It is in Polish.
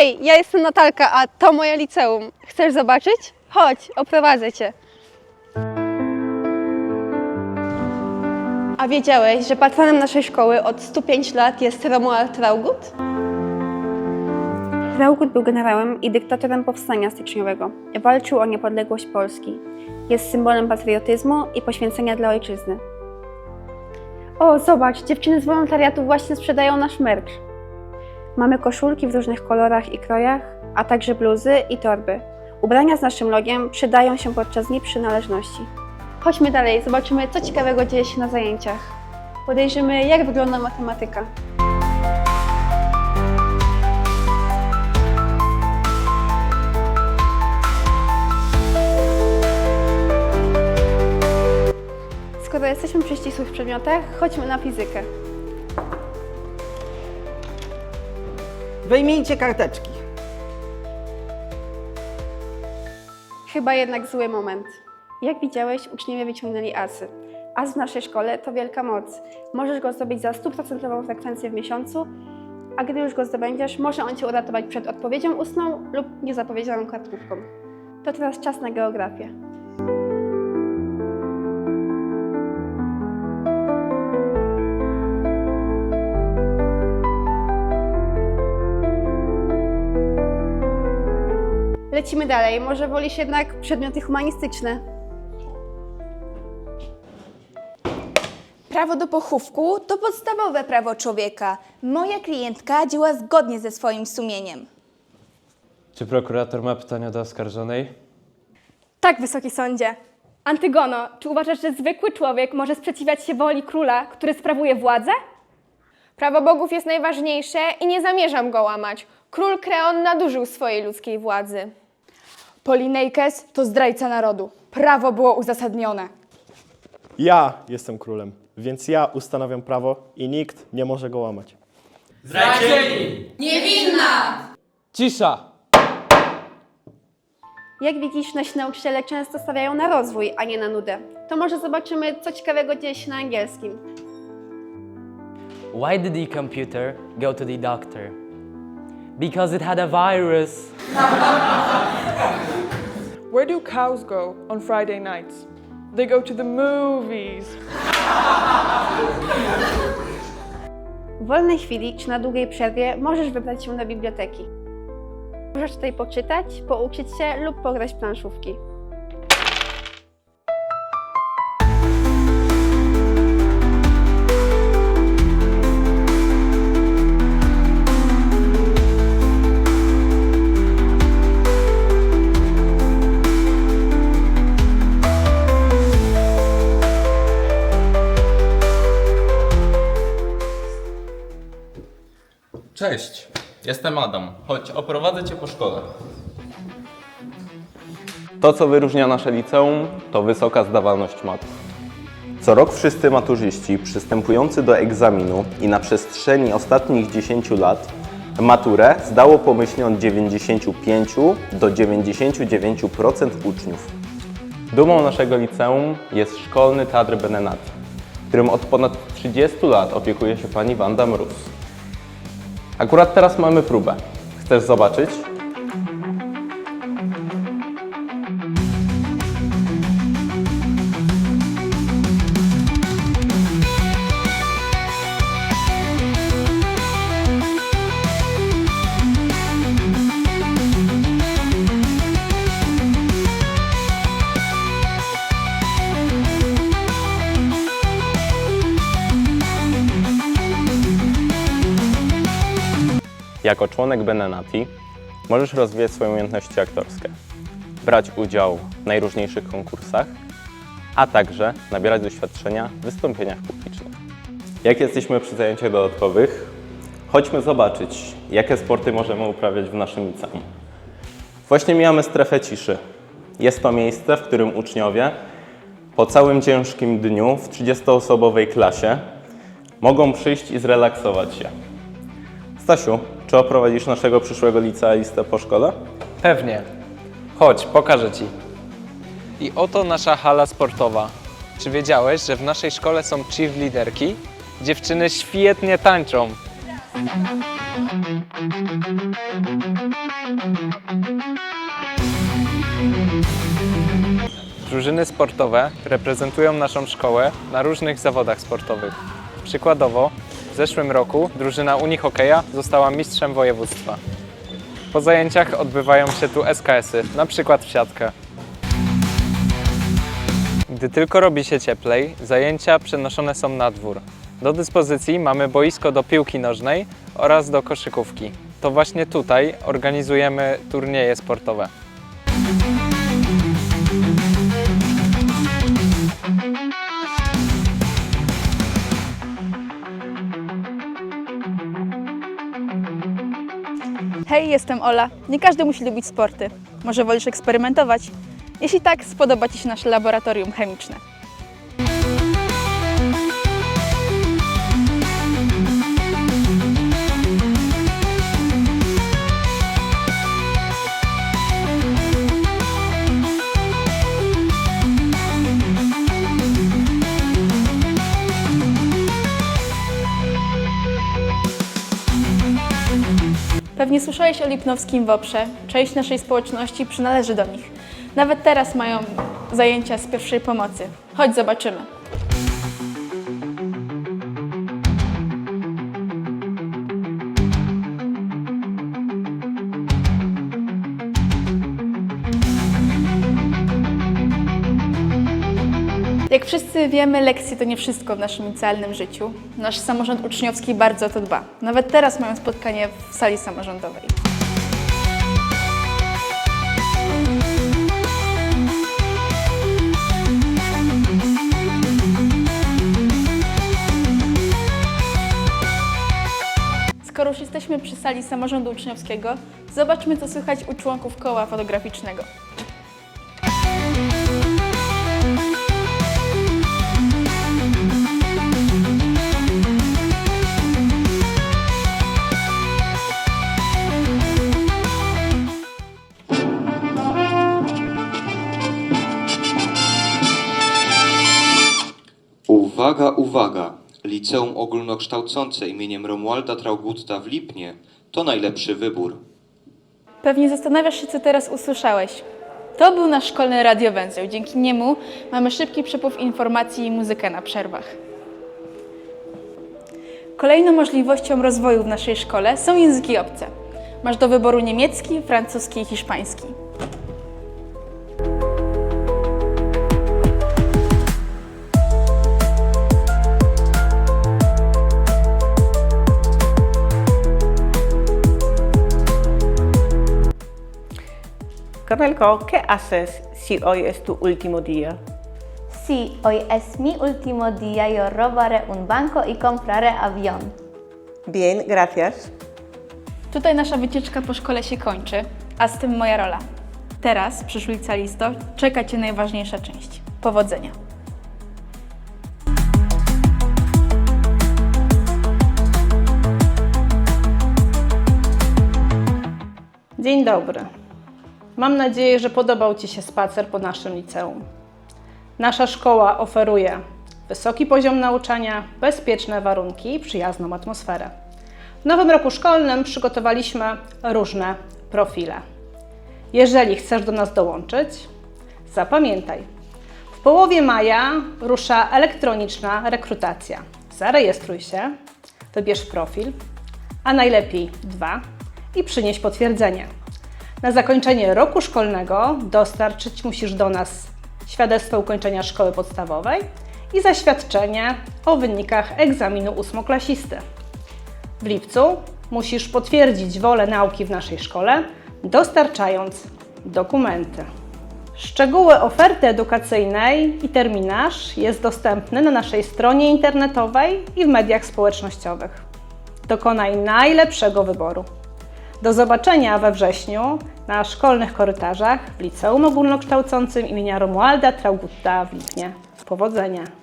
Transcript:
Hej, ja jestem Natalka, a to moje liceum. Chcesz zobaczyć? Chodź, oprowadzę cię. A wiedziałeś, że patronem naszej szkoły od 105 lat jest Romuald Traugut? Traugut był generałem i dyktatorem powstania styczniowego. Walczył o niepodległość Polski. Jest symbolem patriotyzmu i poświęcenia dla ojczyzny. O, zobacz, dziewczyny z wolontariatu właśnie sprzedają nasz merch. Mamy koszulki w różnych kolorach i krojach, a także bluzy i torby. Ubrania z naszym logiem przydają się podczas dni przynależności. Chodźmy dalej, zobaczymy, co ciekawego dzieje się na zajęciach. Podejrzymy, jak wygląda matematyka. Skoro jesteśmy przy ścisłych przedmiotach, chodźmy na fizykę. Wyjmijcie karteczki. Chyba jednak zły moment. Jak widziałeś, uczniowie wyciągnęli asy. As w naszej szkole to wielka moc. Możesz go zdobyć za stuprocentową frekwencję w miesiącu, a gdy już go zdobędziesz, może on Cię uratować przed odpowiedzią ustną lub niezapowiedzianą kartkówką. To teraz czas na geografię. Lecimy dalej. Może wolisz jednak przedmioty humanistyczne? Prawo do pochówku to podstawowe prawo człowieka. Moja klientka działa zgodnie ze swoim sumieniem. Czy prokurator ma pytania do oskarżonej? Tak, wysoki sądzie. Antygono, czy uważasz, że zwykły człowiek może sprzeciwiać się woli króla, który sprawuje władzę? Prawo bogów jest najważniejsze i nie zamierzam go łamać. Król Kreon nadużył swojej ludzkiej władzy. Polinejkes to zdrajca narodu. Prawo było uzasadnione. Ja jestem królem, więc ja ustanawiam prawo i nikt nie może go łamać. Cisza! Jak widzisz, nasi nauczyciele często stawiają na rozwój, a nie na nudę. To może zobaczymy, co ciekawego dzieje się na angielskim. Why did the computer go to the doctor? Because it had a virus. Where do cows go on Friday nights? They go to the movies. W wolnej chwili czy na długiej przerwie możesz wybrać się do biblioteki. Możesz tutaj poczytać, pouczyć się lub pograć planszówki. Cześć, jestem Adam. Chodź, oprowadzę cię po szkole. To, co wyróżnia nasze liceum, to wysoka zdawalność matur. Co rok wszyscy maturzyści przystępujący do egzaminu i na przestrzeni ostatnich 10 lat maturę zdało pomyślnie od 95 do 99% uczniów. Dumą naszego liceum jest szkolny teatr Benenati, którym od ponad 30 lat opiekuje się pani Wanda Mróz. Akurat teraz mamy próbę. Chcesz zobaczyć? Jako członek Benenati możesz rozwijać swoje umiejętności aktorskie, brać udział w najróżniejszych konkursach, a także nabierać doświadczenia w wystąpieniach publicznych. Jak jesteśmy przy zajęciach dodatkowych, chodźmy zobaczyć, jakie sporty możemy uprawiać w naszym liceum. Właśnie mijamy strefę ciszy. Jest to miejsce, w którym uczniowie po całym ciężkim dniu w 30-osobowej klasie mogą przyjść i zrelaksować się. Stasiu, czy oprowadzisz naszego przyszłego licealistę po szkole? Pewnie. Chodź, pokażę ci. I oto nasza hala sportowa. Czy wiedziałeś, że w naszej szkole są cheerleaderki? Dziewczyny świetnie tańczą. Drużyny sportowe reprezentują naszą szkołę na różnych zawodach sportowych. Przykładowo, w zeszłym roku drużyna Unii Hokeja została mistrzem województwa. Po zajęciach odbywają się tu SKS-y, na przykład w siatkę. Gdy tylko robi się cieplej, zajęcia przenoszone są na dwór. Do dyspozycji mamy boisko do piłki nożnej oraz do koszykówki. To właśnie tutaj organizujemy turnieje sportowe. Hej, jestem Ola. Nie każdy musi lubić sporty. Może wolisz eksperymentować? Jeśli tak, spodoba Ci się nasze laboratorium chemiczne. Pewnie słyszałeś o Lipnowskim Woprze. Część naszej społeczności przynależy do nich. Nawet teraz mają zajęcia z pierwszej pomocy. Chodź, zobaczymy. Jak wszyscy wiemy, lekcje to nie wszystko w naszym licealnym życiu. Nasz samorząd uczniowski bardzo o to dba. Nawet teraz mają spotkanie w sali samorządowej. Skoro już jesteśmy przy sali samorządu uczniowskiego, zobaczmy, co słychać u członków koła fotograficznego. Uwaga, uwaga! Liceum Ogólnokształcące imieniem Romualda Traugutta w Lipnie to najlepszy wybór. Pewnie zastanawiasz się, co teraz usłyszałeś. To był nasz szkolny radiowęzeł. Dzięki niemu mamy szybki przepływ informacji i muzykę na przerwach. Kolejną możliwością rozwoju w naszej szkole są języki obce. Masz do wyboru niemiecki, francuski i hiszpański. Carmelco, ¿qué haces si hoy es tu último día? Sí, hoy es mi último día. Yo robaré un banco y compraré avión. Bien, gracias. Tutaj nasza wycieczka po szkole się kończy, a z tym moja rola. Teraz, przyszły licealisto, czeka Cię najważniejsza część. Powodzenia! Dzień dobry. Mam nadzieję, że podobał Ci się spacer po naszym liceum. Nasza szkoła oferuje wysoki poziom nauczania, bezpieczne warunki i przyjazną atmosferę. W nowym roku szkolnym przygotowaliśmy różne profile. Jeżeli chcesz do nas dołączyć, zapamiętaj. W połowie maja rusza elektroniczna rekrutacja. Zarejestruj się, wybierz profil, a najlepiej dwa i przynieś potwierdzenie. Na zakończenie roku szkolnego dostarczyć musisz do nas świadectwo ukończenia szkoły podstawowej i zaświadczenie o wynikach egzaminu ósmoklasisty. W lipcu musisz potwierdzić wolę nauki w naszej szkole, dostarczając dokumenty. Szczegóły oferty edukacyjnej i terminarz jest dostępny na naszej stronie internetowej i w mediach społecznościowych. Dokonaj najlepszego wyboru. Do zobaczenia we wrześniu na szkolnych korytarzach w Liceum Ogólnokształcącym imienia Romualda Traugutta w Lipnie. Powodzenia!